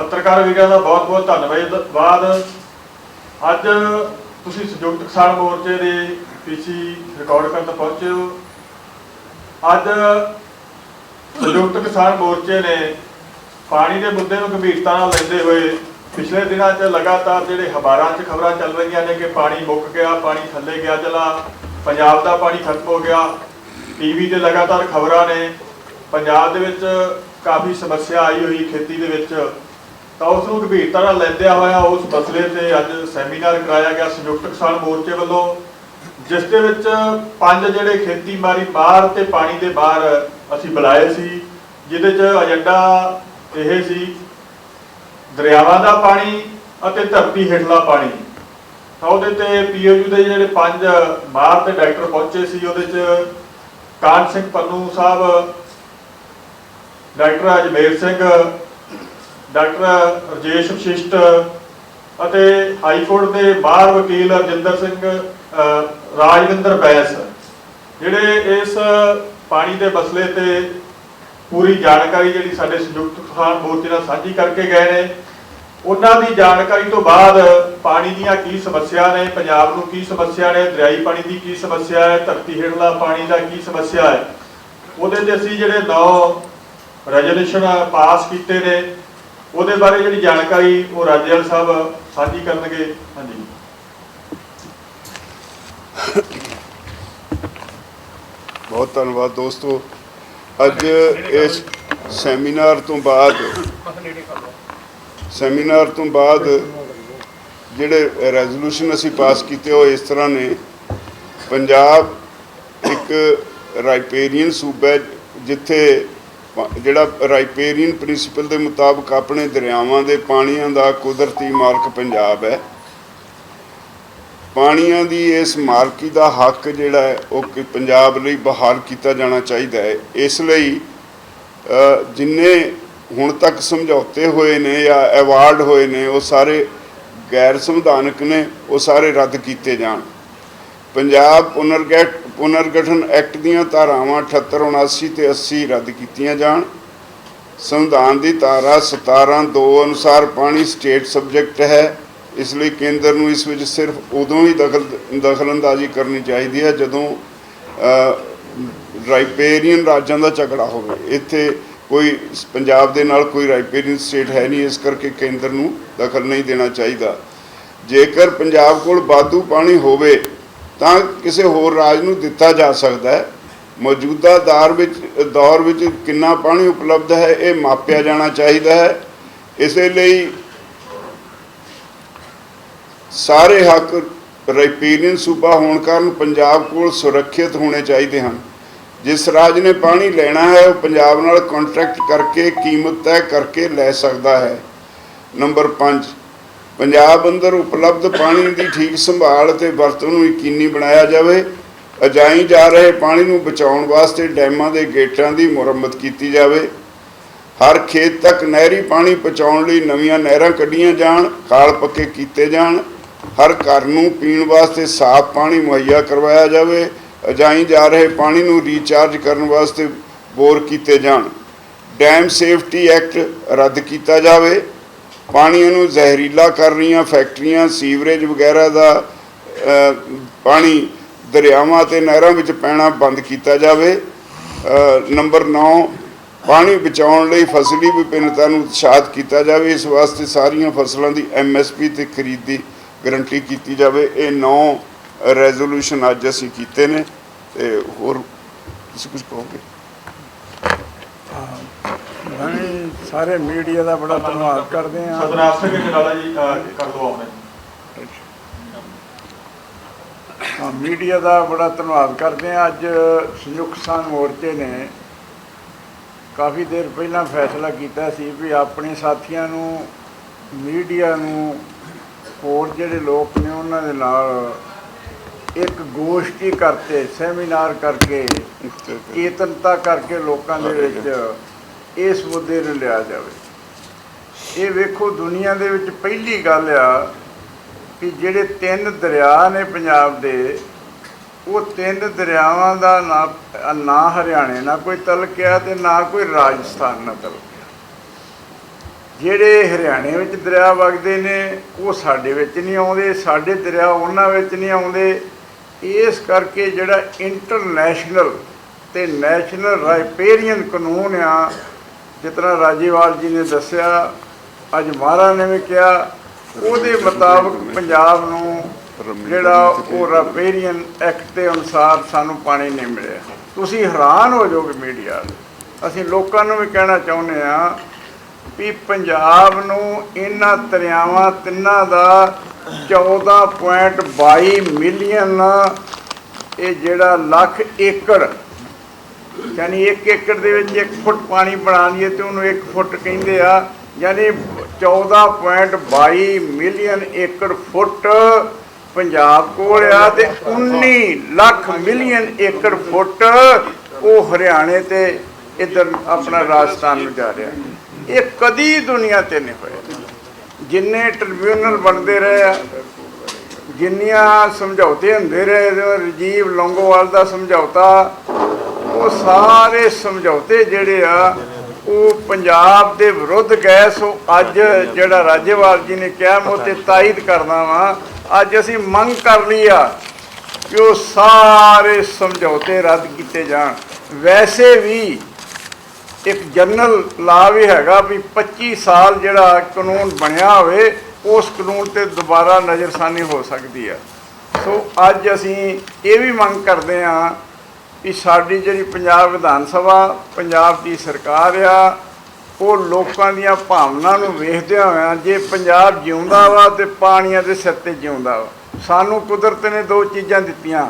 ਪੱਤਰਕਾਰ ਵੀਰਾਂ ਦਾ ਬਹੁਤ ਬਹੁਤ ਧੰਨਵਾਦ। ਅੱਜ ਤੁਸੀਂ ਸੰਯੁਕਤ ਕਿਸਾਨ ਮੋਰਚੇ ਦੇ ਪੀਸੀ ਰਿਕਾਰਡ ਕਰਨ ਪਹੁੰਚੇ ਹੋ। ਅੱਜ ਸੰਯੁਕਤ ਕਿਸਾਨ ਮੋਰਚੇ ਨੇ ਪਾਣੀ ਦੇ ਮੁੱਦੇ ਨੂੰ ਗੰਭੀਰਤਾ ਨਾਲ ਲੈਂਦੇ ਹੋਏ ਪਿਛਲੇ ਦਿਨਾਂ 'ਚ ਲਗਾਤਾਰ ਜਿਹੜੇ ਖਬਰਾਂ 'ਚ ਖਬਰਾਂ ਚੱਲ ਰਹੀਆਂ ਨੇ ਕਿ ਪਾਣੀ ਮੁੱਕ ਗਿਆ, ਪਾਣੀ ਥੱਲੇ ਗਿਆ ਚਲਾ ਪੰਜਾਬ ਦਾ ਪਾਣੀ ਖਤਮ ਹੋ ਗਿਆ। ਟੀਵੀ ਤੇ ਲਗਾਤਾਰ ਖਬਰਾਂ ਨੇ। ਪੰਜਾਬ ਦੇ ਵਿੱਚ ਕਾਫੀ ਸਮੱਸਿਆ ਆਈ ਹੋਈ ਖੇਤੀ ਦੇ ਵਿੱਚ। ਤਾਂ ਉਸ ਨੂੰ ਗੰਭੀਰਤਾ ਨਾਲ ਲੈਂਦਿਆਂ ਹੋਇਆ ਉਸ ਮਸਲੇ ਤੇ ਅੱਜ ਸੈਮੀਨਾਰ ਕਰਾਇਆ ਗਿਆ ਸੰਯੁਕਤ ਕਿਸਾਨ ਮੋਰਚੇ ਵੱਲੋਂ, ਜਿਸ ਦੇ ਵਿੱਚ ਪੰਜ ਜਿਹੜੇ ਖੇਤੀਬਾੜੀ ਬਾਹਰ ਤੇ ਪਾਣੀ ਦੇ ਬਾਹਰ ਅਸੀਂ ਬੁਲਾਏ ਸੀ, ਜਿਹਦੇ 'ਚ ਏਜੰਡਾ ਇਹ ਸੀ, ਦਰਿਆਵਾਂ ਦਾ ਪਾਣੀ ਅਤੇ ਧਰਤੀ ਹੇਠਲਾ ਪਾਣੀ। ਤਾਂ ਉਹਦੇ ਤੇ ਪੀਓਯੂ ਦੇ ਜਿਹੜੇ ਪੰਜ ਬਾਹਰ ਤੇ ਡਾਕਟਰ ਪਹੁੰਚੇ ਸੀ, ਉਹਦੇ 'ਚ ਕਾਨ ਸਿੰਘ ਪੰਨੂ ਸਾਹਿਬ, ਡਾਕਟਰ ਅਜਮੇਰ ਸਿੰਘ ਡਾਕਟਰ ਰਜੇਸ਼ ਵਸ਼ਿਸ਼ਟ ਅਤੇ ਹਾਈ ਕੋਰਟ ਦੇ ਬਾਹਰ ਵਕੀਲ ਰਜਿੰਦਰ ਸਿੰਘ ਰਾਜਵਿੰਦਰ ਬੈਸ, ਜਿਹੜੇ ਇਸ ਪਾਣੀ ਦੇ ਮਸਲੇ ਤੇ ਪੂਰੀ ਜਾਣਕਾਰੀ ਜਿਹੜੀ ਸਾਡੇ ਸੰਯੁਕਤ ਕਿਸਾਨ ਮੋਰਚੇ ਨਾਲ ਸਾਂਝੀ ਕਰਕੇ ਗਏ ਨੇ, ਉਹਨਾਂ ਦੀ ਜਾਣਕਾਰੀ ਤੋਂ ਬਾਅਦ ਪਾਣੀ ਦੀਆਂ ਕੀ ਸਮੱਸਿਆ ਨੇ, ਪੰਜਾਬ ਨੂੰ ਕੀ ਸਮੱਸਿਆ ਨੇ, ਦਰਿਆਈ ਪਾਣੀ ਦੀ ਕੀ ਸਮੱਸਿਆ ਹੈ, ਧਰਤੀ ਹੇਠਲਾ ਪਾਣੀ ਦਾ ਕੀ ਸਮੱਸਿਆ ਹੈ, ਉਹਦੇ ਤੇ ਅਸੀਂ ਜਿਹੜੇ ਨੌ ਰੈਜ਼ੋਲੂਸ਼ਨ ਪਾਸ ਕੀਤੇ ਨੇ ਉਹਦੇ ਬਾਰੇ ਜਿਹੜੀ ਜਾਣਕਾਰੀ ਉਹ ਰਾਜੇਵਾਲ ਸਾਹਿਬ ਸਾਂਝੀ ਕਰਨਗੇ। ਹਾਂਜੀ। ਬਹੁਤ ਧੰਨਵਾਦ ਦੋਸਤੋ। ਅੱਜ ਇਸ ਸੈਮੀਨਾਰ ਤੋਂ ਬਾਅਦ, ਸੈਮੀਨਾਰ ਤੋਂ ਬਾਅਦ ਜਿਹੜੇ ਰੈਜ਼ੋਲੂਸ਼ਨ ਅਸੀਂ ਪਾਸ ਕੀਤੇ ਉਹ ਇਸ ਤਰ੍ਹਾਂ ਨੇ। ਪੰਜਾਬ ਇੱਕ ਰਾਈਪੇਰੀਅਨ ਸੂਬਾ ਜਿੱਥੇ ਜਿਹੜਾ ਰਾਈਪੇਰੀਅਨ ਪ੍ਰਿੰਸੀਪਲ ਦੇ ਮੁਤਾਬਕ ਆਪਣੇ ਦਰਿਆਵਾਂ ਦੇ ਪਾਣੀਆਂ ਦਾ ਕੁਦਰਤੀ ਮਾਲਕ ਪੰਜਾਬ ਹੈ। ਪਾਣੀਆਂ ਦੀ ਇਸ ਮਾਲਕੀ ਦਾ ਹੱਕ ਜਿਹੜਾ ਹੈ, ਉਹ ਕਿ ਪੰਜਾਬ ਲਈ ਬਹਾਲ ਕੀਤਾ ਜਾਣਾ ਚਾਹੀਦਾ ਹੈ। ਇਸ ਲਈ ਜਿੰਨੇ ਹੁਣ ਤੱਕ ਸਮਝੌਤੇ ਹੋਏ ਨੇ ਜਾਂ ਅਵਾਰਡ ਹੋਏ ਨੇ, ਉਹ ਸਾਰੇ ਗੈਰ ਸੰਵਿਧਾਨਕ ਨੇ, ਉਹ ਸਾਰੇ ਰੱਦ ਕੀਤੇ ਜਾਣ। ਪੰਜਾਬ ਪੁਨਰਗਠ, ਪੁਨਰਗਠਨ ਐਕਟ ਦੀਆਂ ਧਾਰਾਵਾਂ 78 79 ਤੇ 80 ਰੱਦ ਕੀਤੀਆਂ ਜਾਣ। ਸੰਵਿਧਾਨ ਦੀ ਧਾਰਾ 17 2 ਅਨੁਸਾਰ ਪਾਣੀ ਸਟੇਟ ਸਬਜੈਕਟ ਹੈ। ਇਸ ਲਈ ਕੇਂਦਰ ਨੂੰ ਇਸ ਵਿੱਚ ਸਿਰਫ ਉਦੋਂ ਹੀ ਦਖਲ, ਦਖਲਅੰਦਾਜ਼ੀ ਕਰਨੀ ਚਾਹੀਦੀ ਹੈ ਜਦੋਂ ਰਾਈਪੇਰੀਅਨ ਰਾਜਾਂ ਦਾ ਝਗੜਾ ਹੋਵੇ। ਇੱਥੇ ਕੋਈ ਪੰਜਾਬ ਦੇ ਨਾਲ ਕੋਈ ਰਾਈਪੇਰੀਅਨ ਸਟੇਟ ਹੈ ਨਹੀਂ, ਇਸ ਕਰਕੇ ਕੇਂਦਰ ਨੂੰ ਦਖਲ ਨਹੀਂ ਦੇਣਾ ਚਾਹੀਦਾ। ਜੇਕਰ ਪੰਜਾਬ ਕੋਲ ਬਾਦੂ ਪਾਣੀ ਹੋਵੇ ਤਾਂ ਕਿਸੇ ਹੋਰ ਰਾਜ ਨੂੰ ਦਿੱਤਾ ਜਾ ਸਕਦਾ ਹੈ। ਮੌਜੂਦਾ ਦੌਰ ਵਿੱਚ ਦੌਰ ਵਿੱਚ ਕਿੰਨਾ ਪਾਣੀ ਉਪਲਬਧ ਹੈ, ਇਹ ਮਾਪਿਆ ਜਾਣਾ ਚਾਹੀਦਾ ਹੈ। ਇਸੇ ਲਈ ਸਾਰੇ ਹੱਕ ਰਾਈਪੇਰੀਅਨ ਸੂਬਾ ਹੋਣ ਕਾਰਨ ਪੰਜਾਬ ਕੋਲ ਸੁਰੱਖਿਅਤ ਹੋਣੇ ਚਾਹੀਦੇ ਹਨ। ਜਿਸ ਰਾਜ ਨੇ ਪਾਣੀ ਲੈਣਾ ਹੈ, ਉਹ ਪੰਜਾਬ ਨਾਲ ਕੰਟਰੈਕਟ ਕਰਕੇ ਕੀਮਤ ਤੈਅ ਕਰਕੇ ਲੈ ਸਕਦਾ ਹੈ। ਨੰਬਰ 5 ਪੰਜਾਬ ਅੰਦਰ ਉਪਲਬਧ ਪਾਣੀ ਦੀ ਠੀਕ ਸੰਭਾਲ ਤੇ ਵਰਤੋਂ ਨੂੰ ਯਕੀਨੀ ਬਣਾਇਆ ਜਾਵੇ, ਅਜਾਈ ਜਾ ਰਹੇ ਪਾਣੀ ਨੂੰ ਬਚਾਉਣ ਵਾਸਤੇ ਡੈਮਾਂ ਦੇ ਗੇਟਾਂ ਦੀ ਮੁਰੰਮਤ ਕੀਤੀ ਜਾਵੇ। ਹਰ ਖੇਤ ਤੱਕ ਨਹਿਰੀ ਪਾਣੀ ਪਹੁੰਚਾਉਣ ਲਈ ਨਵੀਆਂ ਨਹਿਰਾਂ ਕੱਢੀਆਂ ਜਾਣ ਖਾਲ ਪੱਕੇ ਕੀਤੇ ਜਾਣ। ਹਰ ਘਰ ਨੂੰ ਪੀਣ ਵਾਸਤੇ ਸਾਫ਼ ਪਾਣੀ ਮੁਹੱਈਆ ਕਰਵਾਇਆ ਜਾਵੇ। ਅਜਾਈ ਜਾ ਰਹੇ ਪਾਣੀ ਨੂੰ ਰੀਚਾਰਜ ਕਰਨ ਵਾਸਤੇ ਬੋਰ ਕੀਤੇ ਜਾਣ। ਡੈਮ ਸੇਫਟੀ ਐਕਟ ਰੱਦ ਕੀਤਾ ਜਾਵੇ। ਪਾਣੀਆਂ ਨੂੰ ਜ਼ਹਿਰੀਲਾ ਕਰ ਰਹੀਆਂ ਫੈਕਟਰੀਆਂ, ਸੀਵਰੇਜ ਵਗੈਰਾ ਦਾ ਪਾਣੀ ਦਰਿਆਵਾਂ ਤੇ ਨਹਿਰਾਂ ਵਿੱਚ ਪੈਣਾ ਬੰਦ ਕੀਤਾ ਜਾਵੇ। ਨੰਬਰ 9 ਪਾਣੀ ਬਚਾਉਣ ਲਈ ਫਸਲੀ ਵਿਭਿੰਨਤਾ ਨੂੰ ਉਤਸ਼ਾਹਿਤ ਕੀਤਾ ਜਾਵੇ। ਇਸ ਵਾਸਤੇ ਸਾਰੀਆਂ ਫਸਲਾਂ ਦੀ ਐਮਐਸਪੀ ਤੇ ਖਰੀਦ ਦੀ ਗਰੰਟੀ ਕੀਤੀ ਜਾਵੇ। ਇਹ 9 ਰੈਜ਼ੋਲੂਸ਼ਨ ਅੱਜ ਅਸੀਂ ਕੀਤੇ ਨੇ ਤੇ ਹੋਰ ਤੁਸੀਂ ਕੁਝ ਕਹੋਗੇ? ਮੈਂ ਸਾਰੇ ਮੀਡੀਆ ਦਾ ਬੜਾ ਧੰਨਵਾਦ ਕਰਦੇ ਹਾਂ। ਸਤਨਾਮ ਸਿੰਘ ਜਨਾਲਾ ਜੀ ਕਰ ਆਪਣੇ। ਹਾਂ, ਮੀਡੀਆ ਦਾ ਬੜਾ ਧੰਨਵਾਦ ਕਰਦੇ ਹਾਂ। ਅੱਜ ਸੰਯੁਕਤ ਕਿਸਾਨ ਮੋਰਚੇ ਨੇ ਕਾਫੀ ਦੇਰ ਪਹਿਲਾਂ ਫੈਸਲਾ ਕੀਤਾ ਸੀ ਵੀ ਆਪਣੇ ਸਾਥੀਆਂ ਨੂੰ ਮੀਡੀਆ ਨੂੰ ਹੋਰ ਜਿਹੜੇ ਲੋਕ ਨੇ ਉਹਨਾਂ ਦੇ ਨਾਲ ਇੱਕ ਗੋਸ਼ਟੀ ਕਰਤੇ ਸੈਮੀਨਾਰ ਕਰਕੇ ਚੇਤਨਤਾ ਕਰਕੇ ਲੋਕਾਂ ਦੇ ਵਿੱਚ ਇਸ ਮੁੱਦੇ ਨੂੰ ਲਿਆ ਜਾਵੇ। ਇਹ ਵੇਖੋ, ਦੁਨੀਆ ਦੇ ਵਿੱਚ ਪਹਿਲੀ ਗੱਲ ਆ ਕਿ ਜਿਹੜੇ ਤਿੰਨ ਦਰਿਆ ਨੇ ਪੰਜਾਬ ਦੇ, ਉਹ ਤਿੰਨ ਦਰਿਆਵਾਂ ਦਾ ਨਾ ਨਾ ਹਰਿਆਣੇ ਨਾਲ ਕੋਈ ਤਲਕਿਆ ਆ ਤੇ ਨਾ ਕੋਈ ਰਾਜਸਥਾਨ ਨਾਲ ਤਲਕਿਆ। ਜਿਹੜੇ ਹਰਿਆਣੇ ਵਿੱਚ ਦਰਿਆ ਵਗਦੇ ਨੇ, ਉਹ ਸਾਡੇ ਵਿੱਚ ਨਹੀਂ ਆਉਂਦੇ, ਸਾਡੇ ਦਰਿਆ ਉਹਨਾਂ ਵਿੱਚ ਨਹੀਂ ਆਉਂਦੇ। ਇਸ ਕਰਕੇ ਜਿਹੜਾ ਇੰਟਰਨੈਸ਼ਨਲ ਤੇ ਨੈਸ਼ਨਲ ਰਾਈਪੇਰੀਅਨ ਕਾਨੂੰਨ ਆ ਜਿਸ ਤਰ੍ਹਾਂ ਰਾਜੇਵਾਲ ਜੀ ਨੇ ਦੱਸਿਆ, ਅੱਜ ਮਹਾਰਾਜ ਨੇ ਵੀ ਕਿਹਾ, ਉਹਦੇ ਮੁਤਾਬਕ ਪੰਜਾਬ ਨੂੰ ਜਿਹੜਾ ਉਹ ਰਾਈਪੇਰੀਅਨ ਐਕਟ ਦੇ ਅਨੁਸਾਰ ਸਾਨੂੰ ਪਾਣੀ ਨਹੀਂ ਮਿਲਿਆ। ਤੁਸੀਂ ਹੈਰਾਨ ਹੋ ਜਾਓਗੇ ਮੀਡੀਆ ਅਸੀਂ ਲੋਕਾਂ ਨੂੰ ਵੀ ਕਹਿਣਾ ਚਾਹੁੰਦੇ ਆ ਵੀ ਪੰਜਾਬ ਨੂੰ ਇਹਨਾਂ ਦਰਿਆਵਾਂ ਤਿੰਨਾਂ ਦਾ 14.22 ਮਿਲੀਅਨ, ਇਹ ਜਿਹੜਾ ਲੱਖ ਏਕੜ ਯਾਨੀ 1 ਏਕੜ ਦੇ ਵਿੱਚ 1 ਫੁੱਟ ਪਾਣੀ ਬਣਾ ਲਈਏ ਤੇ ਉਹਨੂੰ 1 ਫੁੱਟ ਕਹਿੰਦੇ ਆ, ਯਾਨੀ 14.22 ਮਿਲੀਅਨ ਏਕੜ ਫੁੱਟ ਪੰਜਾਬ ਕੋਲ ਆ ਤੇ 19 ਲੱਖ ਮਿਲੀਅਨ ਏਕੜ ਫੁੱਟ ਉਹ ਹਰਿਆਣੇ ਤੇ ਇਧਰ ਆਪਣਾ ਰਾਜਸਥਾਨ ਨੂੰ ਜਾ ਰਿਹਾ। ਇਹ ਕਦੀ ਦੁਨੀਆ ਤੇ ਨਹੀਂ ਹੋਇਆ। ਜਿੰਨੇ ਟ੍ਰਿਬਿਊਨਲ ਬਣਦੇ ਰਹੇ ਆ, ਜਿੰਨੀਆਂ ਸਮਝੌਤੇ ਹੁੰਦੇ ਰਹੇ, ਜਿਵੇਂ ਰਜੀਵ ਲੰਗੋਵਾਲ ਦਾ ਸਮਝੌਤਾ ਉਹ ਸਾਰੇ ਸਮਝੌਤੇ ਜਿਹੜੇ ਆ, ਉਹ ਪੰਜਾਬ ਦੇ ਵਿਰੁੱਧ ਗਏ। ਸੋ ਅੱਜ ਜਿਹੜਾ ਰਾਜੇਵਾਲ ਜੀ ਨੇ ਕਿਹਾ, ਮੈਂ ਉਹ ਤੇ ਤਾਇਦ ਕਰਦਾ ਵਾਂ। ਅੱਜ ਅਸੀਂ ਮੰਗ ਕਰ ਲਈ ਆ ਕਿ ਉਹ ਸਾਰੇ ਸਮਝੌਤੇ ਰੱਦ ਕੀਤੇ ਜਾਣ। ਵੈਸੇ ਵੀ ਇੱਕ ਜਨਰਲ ਲਾ ਵੀ ਹੈਗਾ ਵੀ 25 ਸਾਲ ਜਿਹੜਾ ਕਾਨੂੰਨ ਬਣਿਆ ਹੋਵੇ, ਉਸ ਕਾਨੂੰਨ ਤੇ ਦੁਬਾਰਾ ਨਜ਼ਰਸਾਨੀ ਹੋ ਸਕਦੀ ਆ। ਸੋ ਅੱਜ ਅਸੀਂ ਇਹ ਵੀ ਮੰਗ ਕਰਦੇ ਹਾਂ ਕਿ ਸਾਡੀ ਜਿਹੜੀ ਪੰਜਾਬ ਵਿਧਾਨ ਸਭਾ ਪੰਜਾਬ ਦੀ ਸਰਕਾਰ ਆ ਉਹ ਲੋਕਾਂ ਦੀਆਂ ਭਾਵਨਾ ਨੂੰ ਵੇਖਦਿਆਂ ਹੋਇਆਂ ਜੇ ਪੰਜਾਬ ਜਿਉਂਦਾ ਵਾ ਤੇ ਪਾਣੀਆਂ ਦੇ ਸਿਰ ਤੇ ਜਿਉਂਦਾ ਵਾ। ਸਾਨੂੰ ਕੁਦਰਤ ਨੇ ਦੋ ਚੀਜ਼ਾਂ ਦਿੱਤੀਆਂ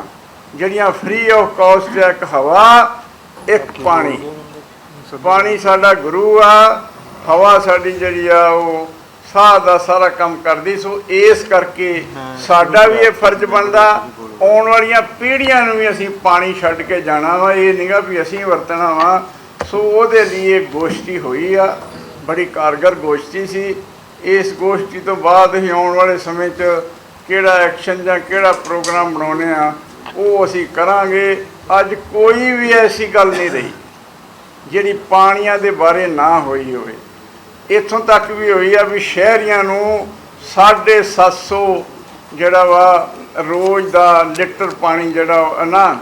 ਜਿਹੜੀਆਂ ਫ੍ਰੀ ਆਫ ਕਾਸਟ ਇੱਕ ਹਵਾ ਇੱਕ ਪਾਣੀ। ਪਾਣੀ ਸਾਡਾ ਗੁਰੂ ਆ ਹਵਾ ਸਾਡੀ ਜਿਹੜੀ ਆ ਉਹ ਸਾਹ ਦਾ ਸਾਰਾ ਕੰਮ ਕਰਦੀ ਸੋ ਇਸ ਕਰਕੇ ਸਾਡਾ ਵੀ ਇਹ ਫਰਜ਼ ਬਣਦਾ। ਆਉਣ ਵਾਲੀਆਂ ਪੀੜ੍ਹੀਆਂ ਨੂੰ ਵੀ ਅਸੀਂ ਪਾਣੀ ਛੱਡ ਕੇ ਜਾਣਾ ਵਾ, ਇਹ ਨਹੀਂਗਾ ਵੀ ਅਸੀਂ ਵਰਤਣਾ ਵਾ। ਸੋ ਉਹਦੇ ਲਈ ਇਹ ਗੋਸ਼ਟੀ ਹੋਈ ਆ, ਬੜੀ ਕਾਰਗਰ ਗੋਸ਼ਟੀ ਸੀ। ਇਸ ਗੋਸ਼ਟੀ ਤੋਂ ਬਾਅਦ ਹੀ ਆਉਣ ਵਾਲੇ ਸਮੇਂ 'ਚ ਕਿਹੜਾ ਐਕਸ਼ਨ ਜਾਂ ਕਿਹੜਾ ਪ੍ਰੋਗਰਾਮ ਬਣਾਉਣੇ ਆ, ਉਹ ਅਸੀਂ ਕਰਾਂਗੇ। ਅੱਜ ਕੋਈ ਵੀ ਐਸੀ ਗੱਲ ਨਹੀਂ ਰਹੀ, ਜਿਹੜੀ ਪਾਣੀਆਂ ਦੇ ਬਾਰੇ ਨਾ ਹੋਈ ਹੋਵੇ। ਇੱਥੋਂ ਤੱਕ ਵੀ ਹੋਈ ਆ ਵੀ ਸ਼ਹਿਰੀਆਂ ਨੂੰ 750 ਜਿਹੜਾ ਵਾ ਰੋਜ਼ ਦਾ ਲੀਟਰ ਪਾਣੀ ਜਿਹੜਾ ਉਹ ਨਾ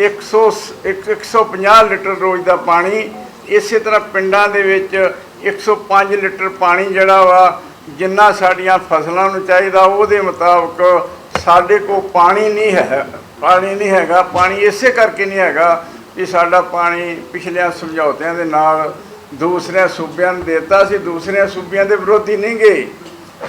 100 ਇੱਕ- 150 ਲੀਟਰ ਰੋਜ਼ ਦਾ ਪਾਣੀ, ਇਸੇ ਤਰ੍ਹਾਂ ਪਿੰਡਾਂ ਦੇ ਵਿੱਚ 105 ਲੀਟਰ ਪਾਣੀ ਜਿਹੜਾ ਵਾ, ਜਿੰਨਾ ਸਾਡੀਆਂ ਫਸਲਾਂ ਨੂੰ ਚਾਹੀਦਾ, ਉਹਦੇ ਮੁਤਾਬਕ ਸਾਡੇ ਕੋਲ ਪਾਣੀ ਨਹੀਂ ਹੈ, ਪਾਣੀ ਨਹੀਂ ਹੈਗਾ, ਪਾਣੀ ਇਸੇ ਕਰਕੇ ਨਹੀਂ ਹੈਗਾ ਕਿ ਸਾਡਾ ਪਾਣੀ ਪਿਛਲਿਆਂ ਸਮਝੌਤਿਆਂ ਦੇ ਨਾਲ ਦੂਸਰਿਆਂ ਸੂਬਿਆਂ ਨੂੰ ਦਿੱਤਾ ਸੀ, ਦੂਸਰਿਆਂ ਸੂਬਿਆਂ ਦੇ ਵਿਰੋਧੀ ਨਹੀਂ ਗਏ।